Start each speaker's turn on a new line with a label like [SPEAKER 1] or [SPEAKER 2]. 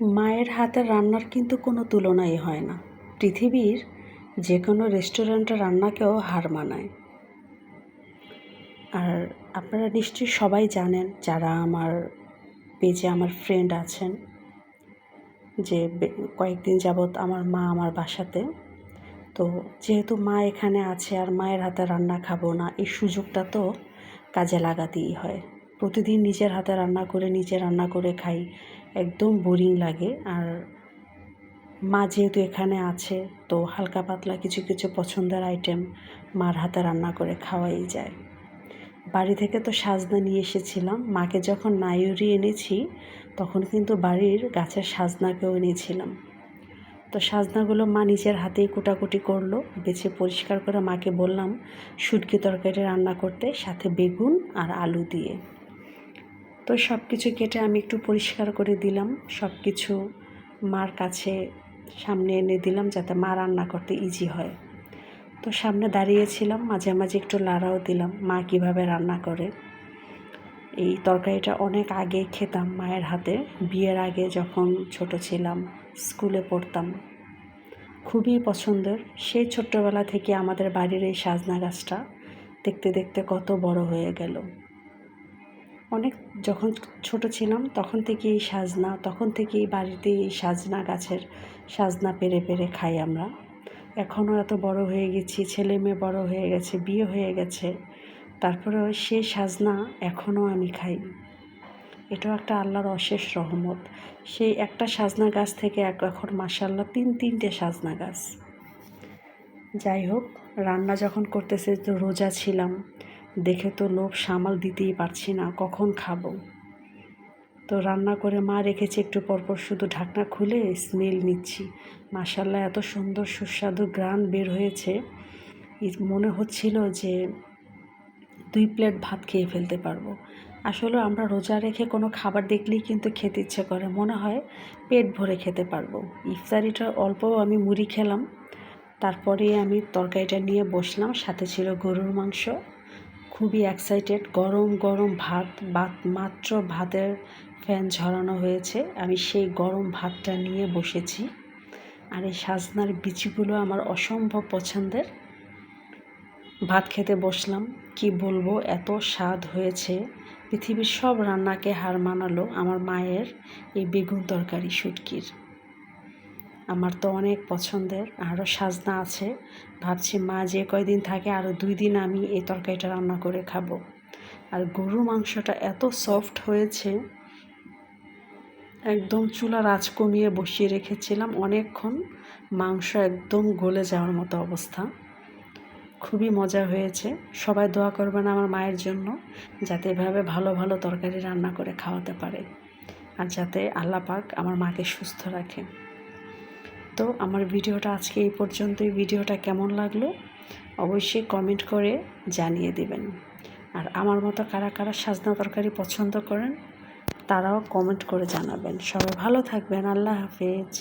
[SPEAKER 1] মায়ের হাতের রান্নার কিন্তু কোনো তুলনাই হয় না। পৃথিবীর যে কোনো রেস্টুরেন্টের রান্নাকেও হার মানায়। আর আপনারা নিশ্চয়ই সবাই জানেন, যারা আমার পেজে আমার ফ্রেন্ড আছেন, যে কয়েকদিন যাবৎ আমার মা আমার বাসাতে। তো যেহেতু মা এখানে আছে আর মায়ের হাতে রান্না খাব না, এই সুযোগটা তো কাজে লাগাতেই হয়। প্রতিদিন নিজের হাতে রান্না করে, নিজে রান্না করে খাই। একদম বোরিং লাগে। আর মা যেহেতু এখানে আছে, তো হালকা পাতলা কিছু কিছু পছন্দের আইটেম মার হাতে রান্না করে খাওয়াই যায়। বাড়ি থেকে তো সাজনা নিয়ে এসেছিলাম। মাকে যখন নায়ুরি এনেছি, তখন কিন্তু বাড়ির গাছের সাজনাকেও এনেছিলাম। তো সাজনাগুলো মা নিজের হাতেই কুটাকুটি করল, বেছে পরিষ্কার করে মাকে বললাম, শুটকি তরকারি রান্না করতে, সাথে বেগুন আর আলু দিয়ে। তো সব কিছু কেটে আমি একটু পরিষ্কার করে দিলাম। সব কিছু মার কাছে সামনে এনে দিলাম যাতে মা রান্না করতে ইজি হয়। তো সামনে দাঁড়িয়েছিলাম, মাঝে মাঝে একটু লাড়াও দিলাম, মা কীভাবে রান্না করে। এই তরকারিটা অনেক আগে খেতাম মায়ের হাতে। বিয়ের আগে যখন ছোট ছিলাম, স্কুলে পড়তাম। খুবই পছন্দের। সেই ছোট্টবেলা থেকে আমাদের বাড়ির এই সাজনা গাছটা দেখতে দেখতে কত বড় হয়ে গেল। অনেক যখন ছোট ছিলাম তখন থেকেই সাজনা, তখন থেকেই বাড়িতে এই সাজনা গাছের সাজনা পেরে পেরে খাই আমরা। এখনও এত বড় হয়ে গেছি, ছেলে মেয়ে বড় হয়ে গেছে, বিয়ে হয়ে গেছে তারপরে সে সাজনা এখনও আমি খাই। এটাও একটা আল্লাহর অশেষ রহমত। সেই একটা সাজনা গাছ থেকে এক এখন মাসাল্লাহ তিন তিনটে সাজনা গাছ। যাই হোক, রান্না যখন করতেছে তো রোজা ছিলাম। দেখে তো লোভ সামাল দিতেই পারছি না, কখন খাব? তো রান্না করে মা রেখেছে একটু পরপর শুধু ঢাকনা খুলে স্মেল নিচ্ছি। মাসাল্লাহ এত সুন্দর সুস্বাদু গ্রান বের হয়েছে। মনে হচ্ছিল যে দুই প্লেট ভাত খেয়ে ফেলতে পারব। আসলে আমরা রোজা রেখে কোনো খাবার দেখলেই কিন্তু খেতে ইচ্ছে করে, মনে হয় পেট ভরে খেতে পারব। ইফতারিটা অল্প আমি মুড়ি খেলাম, তারপরে আমি তরকারিটা নিয়ে বসলাম, সাথে ছিল গরুর মাংস। খুবই এক্সাইটেড গরম গরম ভাত ভাত, মাত্র ভাতের ফ্যান ঝরানো হয়েছে। আমি সেই গরম ভাতটা নিয়ে বসেছি। আর এই সাজনার বিচিগুলো আমার অসম্ভব পছন্দের। ভাত খেতে বসলাম। কি বলব, এত স্বাদ হয়েছে। পৃথিবীর সব রান্নাকে হার মানালো আমার মায়ের এই বেগুন তরকারি, শুটকির। আমার তো অনেক পছন্দের, আরও সাজনা আছে। ভাবছি মা যে কয়দিন থাকে আরও দুই দিন আমি এই তরকারিটা রান্না করে খাব। আর গরু মাংসটা এত সফট হয়েছে, একদম চুলার আঁচ কমিয়ে বসিয়ে রেখেছিলাম অনেকক্ষণ, মাংস একদম গলে যাওয়ার মতো অবস্থা। খুবই মজা হয়েছে। সবাই দোয়া করবেন আমার মায়ের জন্য, যাতে এভাবে ভালো ভালো তরকারি রান্না করে খাওয়াতে পারে। আর যাতে আল্লাহ পাক আমার মাকে সুস্থ রাখে। তো আমার ভিডিওটা আজকে এই পর্যন্তই। ভিডিওটা কেমন লাগল অবশ্যই কমেন্ট করে জানিয়ে দিবেন। আর আমার মতো কারা কারা সাজনা তরকারি পছন্দ করেন, তারাও কমেন্ট করে জানাবেন। সবাই ভালো থাকবেন। আল্লাহ হাফেজ।